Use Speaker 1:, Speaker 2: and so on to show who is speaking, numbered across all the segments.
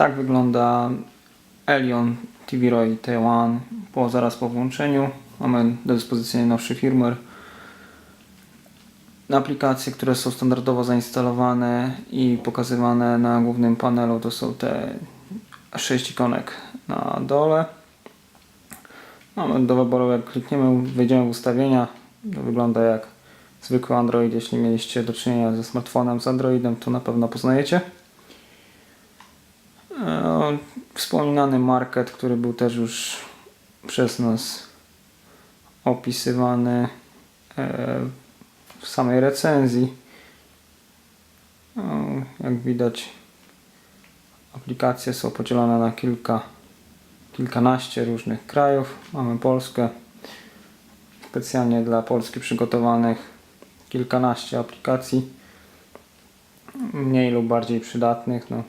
Speaker 1: Tak wygląda Elion TV Roy T1 po, zaraz po włączeniu. Mamy do dyspozycji najnowszy firmware. Aplikacje, które są standardowo zainstalowane i pokazywane na głównym panelu to są te 6 ikonek na dole. Mamy do wyboru, jak klikniemy, wejdziemy w ustawienia. To wygląda jak zwykły Android. Jeśli mieliście do czynienia ze smartfonem z Androidem, to na pewno poznajecie. Wspominany market, który był też już przez nas opisywany e, w samej recenzji. Jak widać, aplikacje są podzielone na kilka, kilkanaście różnych krajów. Mamy Polskę, specjalnie dla Polski przygotowanych kilkanaście aplikacji, mniej lub bardziej przydatnych. No.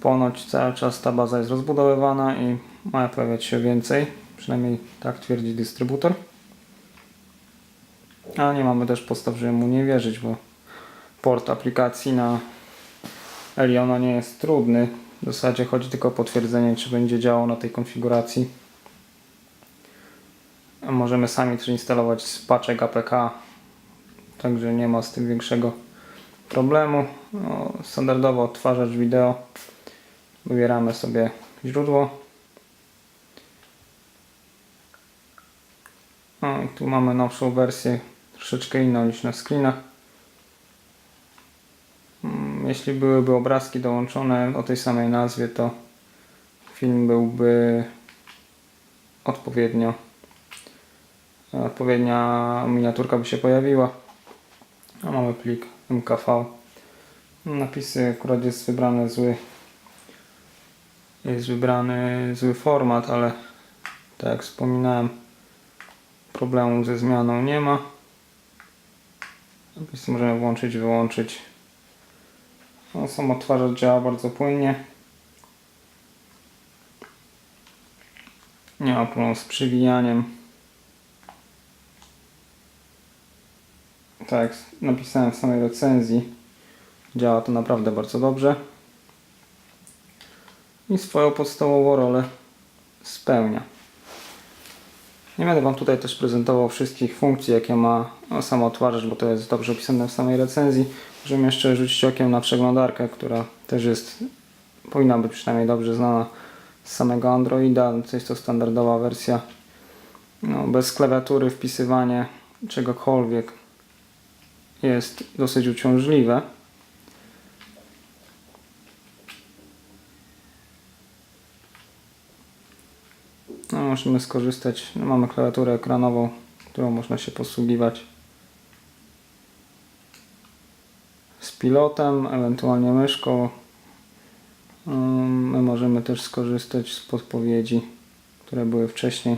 Speaker 1: Ponoć cały czas ta baza jest rozbudowywana i ma pojawiać się więcej, przynajmniej tak twierdzi dystrybutor. A nie mamy też podstaw, żeby mu nie wierzyć, bo port aplikacji na Eliona nie jest trudny. W zasadzie chodzi tylko o potwierdzenie, czy będzie działał na tej konfiguracji. Możemy sami też instalować z paczek APK, także nie ma z tym większego problemu. No, standardowo odtwarzacz wideo. Wybieramy sobie źródło. O, i tu mamy nowszą wersję, troszeczkę inną niż na screenach. Mm, Jeśli byłyby obrazki dołączone o tej samej nazwie, to film byłby odpowiednio odpowiednia miniaturka by się pojawiła. A mamy plik MKV. Napisy akurat jest wybrany zły jest wybrany zły format, ale tak jak wspominałem problemu ze zmianą nie ma. Napisy możemy włączyć, wyłączyć. No, sam odtwarzacz działa bardzo płynnie. Nie ma problemu z przywijaniem. Tak jak napisałem w samej recenzji, działa to naprawdę bardzo dobrze. I swoją podstawową rolę spełnia. Nie będę Wam tutaj też prezentował wszystkich funkcji, jakie ma sam odtwarzacz, bo to jest dobrze opisane w samej recenzji. Możemy jeszcze rzucić okiem na przeglądarkę, która też jest, powinna być przynajmniej dobrze znana z samego Androida. To jest to standardowa wersja. No, bez klawiatury wpisywanie czegokolwiek jest dosyć uciążliwe. No, możemy skorzystać, no, mamy klawiaturę ekranową, którą można się posługiwać z pilotem, ewentualnie myszką. Um, My możemy też skorzystać z podpowiedzi, które były wcześniej.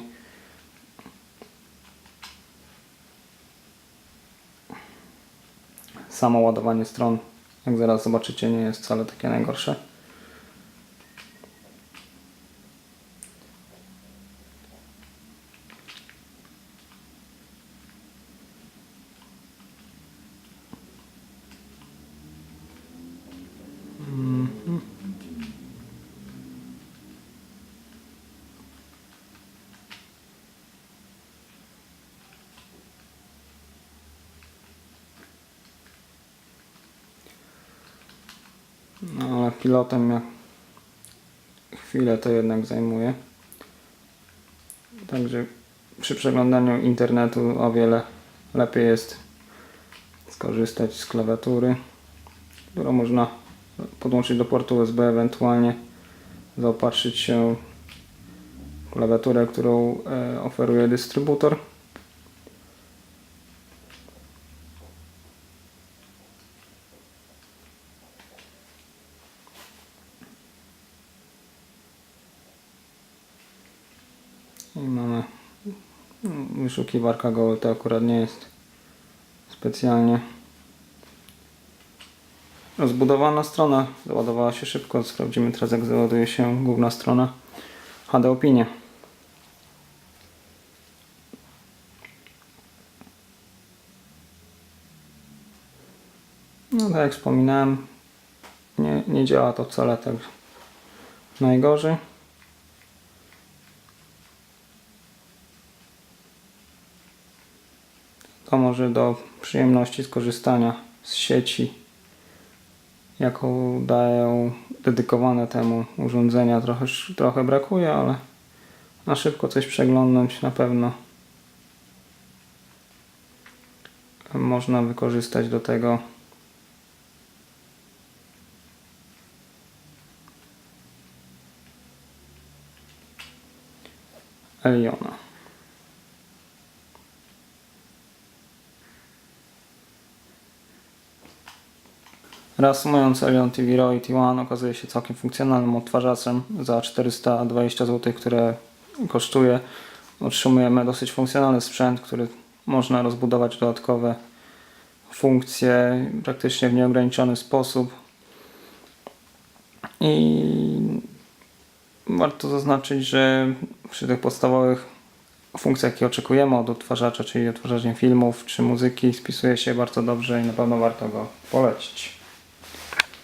Speaker 1: Samo ładowanie stron, jak zaraz zobaczycie, nie jest wcale takie najgorsze. No, ale pilotem jak chwilę to jednak zajmuje. Także przy przeglądaniu internetu o wiele lepiej jest skorzystać z klawiatury, którą można podłączyć do portu USB, ewentualnie zaopatrzyć się w klawiaturę, którą e, oferuje dystrybutor. I mamy mm, wyszukiwarka Google, to akurat nie jest specjalnie rozbudowana strona. Załadowała się szybko. Sprawdzimy teraz jak załaduje się główna strona HD Opinie. No tak jak wspominałem, nie, nie działa to wcale tak najgorzej. To może do przyjemności skorzystania z sieci, jaką dają dedykowane temu urządzenia. Trochę, trochę brakuje, ale na szybko coś przeglądnąć na pewno można wykorzystać do tego Eliona. Reasumując, Elion TV Raw T1 okazuje się całkiem funkcjonalnym odtwarzaczem za 420 zł, które kosztuje. Otrzymujemy dosyć funkcjonalny sprzęt, który można rozbudować dodatkowe funkcje praktycznie w nieograniczony sposób. I warto zaznaczyć, że przy tych podstawowych funkcjach, jakie oczekujemy od odtwarzacza, czyli odtwarzanie filmów czy muzyki, spisuje się bardzo dobrze i na pewno warto go polecić.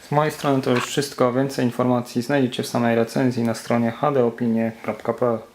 Speaker 1: Z mojej strony to już wszystko. Więcej informacji znajdziecie w samej recenzji na stronie hdopinie.pl